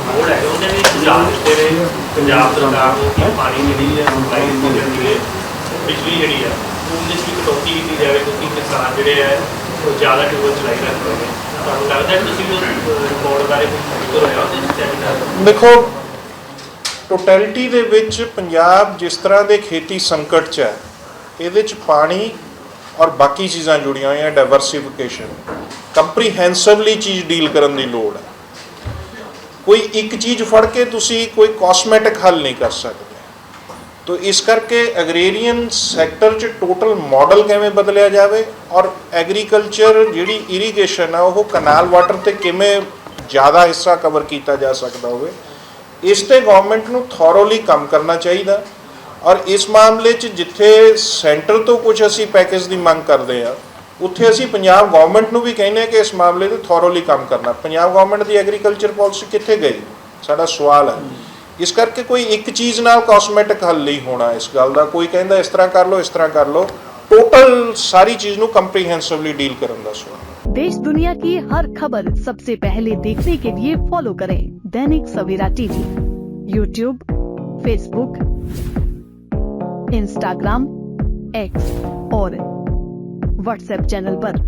ਬੋਰਡ ਹੈ ਉਹਦੇ ਵੀ ਸੁਝਾਅ ਦਿੱਤੇ ਨੇ। ਪੰਜਾਬ ਸਰਕਾਰ ਨੂੰ ਕਿ ਪਾਣੀ ਜਿਹੜੀ ਹੈ ਸਪਲਾਈ ਦੀ ਜਾਂਦੀ ਹੈ, ਬਿਜਲੀ ਜਿਹੜੀ ਹੈ। ਉਹਦੇ 'ਚ ਵੀ ਕਟੌਤੀ ਕੀਤੀ ਜਾਵੇ, ਕਿਉਂਕਿ ਕਿਸਾਨ ਜਿਹੜੇ ਹੈ ਉਹ ਜ਼ਿਆਦਾ ਟਿਊਬਲ ਚਲਾਈ ਰੱਖਦੇ ਨੇ। ਤੁਹਾਨੂੰ ਲੱਗਦਾ ਕਿ ਤੁਸੀਂ ਵੀ ਰਿਪੋਰਟ ਬਾਰੇ ਕੁਝ ਜ਼ਿਕਰ ਹੋਇਆ ਉਹਦੇ ਵਿੱਚ ਸੈਮੀਨਾਰ ਦੇਖੋ ਟੋਟੈਲਿਟੀ ਦੇ ਵਿੱਚ ਪੰਜਾਬ ਜਿਸ ਤਰ੍ਹਾਂ ਦੇ ਖੇਤੀ ਸੰਕਟ 'ਚ ਹੈ, ਇਹਦੇ 'ਚ ਪਾਣੀ ਔਰ ਬਾਕੀ ਚੀਜ਼ਾਂ ਜੁੜੀਆਂ ਹੋਈਆਂ ਡਾਈਵਰਸਿਫਿਕੇਸ਼ਨ ਕੰਪਰੀਹੈਂਸਿਵਲੀ ਚੀਜ਼ ਡੀਲ ਕਰਨ ਦੀ ਲੋੜ ਹੈ। ਕੋਈ ਇੱਕ ਚੀਜ਼ ਫੜ ਕੇ ਤੁਸੀਂ ਕੋਈ ਕਾਸਮੈਟਿਕ ਹੱਲ ਨਹੀਂ ਕਰ ਸਕਦੇ। ਤੋ ਇਸ ਕਰਕੇ ਐਗਰੀਰੀਅਨ ਸੈਕਟਰ 'ਚ ਟੋਟਲ ਮਾਡਲ ਕਿਵੇਂ ਬਦਲਿਆ ਜਾਵੇ ਔਰ ਐਗਰੀਕਲਚਰ ਜਿਹੜੀ ਇਰੀਗੇਸ਼ਨ ਆ, ਉਹ ਕਨਾਲ ਵਾਟਰ ਤੇ ਕਿਵੇਂ ਜ਼ਿਆਦਾ ਹਿੱਸਾ ਕਵਰ ਕੀਤਾ ਜਾ ਸਕਦਾ ਹੋਵੇ, ਇਸ ਤੇ ਗਵਰਨਮੈਂਟ ਨੂੰ ਥੋਰੋਲੀ ਕੰਮ ਕਰਨਾ ਚਾਹੀਦਾ ਔਰ ਇਸ ਮਾਮਲੇ 'ਚ ਜਿੱਥੇ ਸੈਂਟਰ ਤੋਂ ਕੁਝ ਅਸੀਂ ਪੈਕੇਜ ਦੀ ਮੰਗ ਕਰਦੇ ਆ, ਉੱਥੇ ਅਸੀਂ ਪੰਜਾਬ ਗਵਰਨਮੈਂਟ ਨੂੰ ਵੀ ਕਹਿੰਦੇ ਹਾਂ ਕਿ ਇਸ ਮਾਮਲੇ ਤੇ ਥੋਰੋਲੀ ਕੰਮ ਕਰਨਾ। ਪੰਜਾਬ ਗਵਰਨਮੈਂਟ ਦੀ ਐਗਰੀਕਲਚਰ ਪਾਲਿਸੀ ਕਿੱਥੇ ਗਈ? ਸਾਡਾ ਸਵਾਲ ਹੈ। ਇਸ ਕਰਕੇ ਕੋਈ ਇੱਕ ਚੀਜ਼ ਨਾਲ ਕਾਸਮੈਟਿਕ ਹੱਲ ਨਹੀਂ ਹੋਣਾ ਇਸ ਗੱਲ ਦਾ ਕੋਈ ਕਹਿੰਦਾ ਇਸ ਤਰ੍ਹਾਂ ਕਰ ਲਓ ਇਸ ਤਰ੍ਹਾਂ ਕਰ ਲਓ ਟੋਟਲ ਸਾਰੀ ਚੀਜ਼ ਨੂੰ ਕੰਪਰੀਹੈਂਸਿਵਲੀ ਡੀਲ ਕਰਨ ਦਾ ਸਵਾਲ ਹੈ देश दुनिया की हर खबर सबसे पहले देखने के लिए फॉलो करें Dainik Savera TV YouTube Facebook Instagram X और व्हाट्सएप चैनल पर।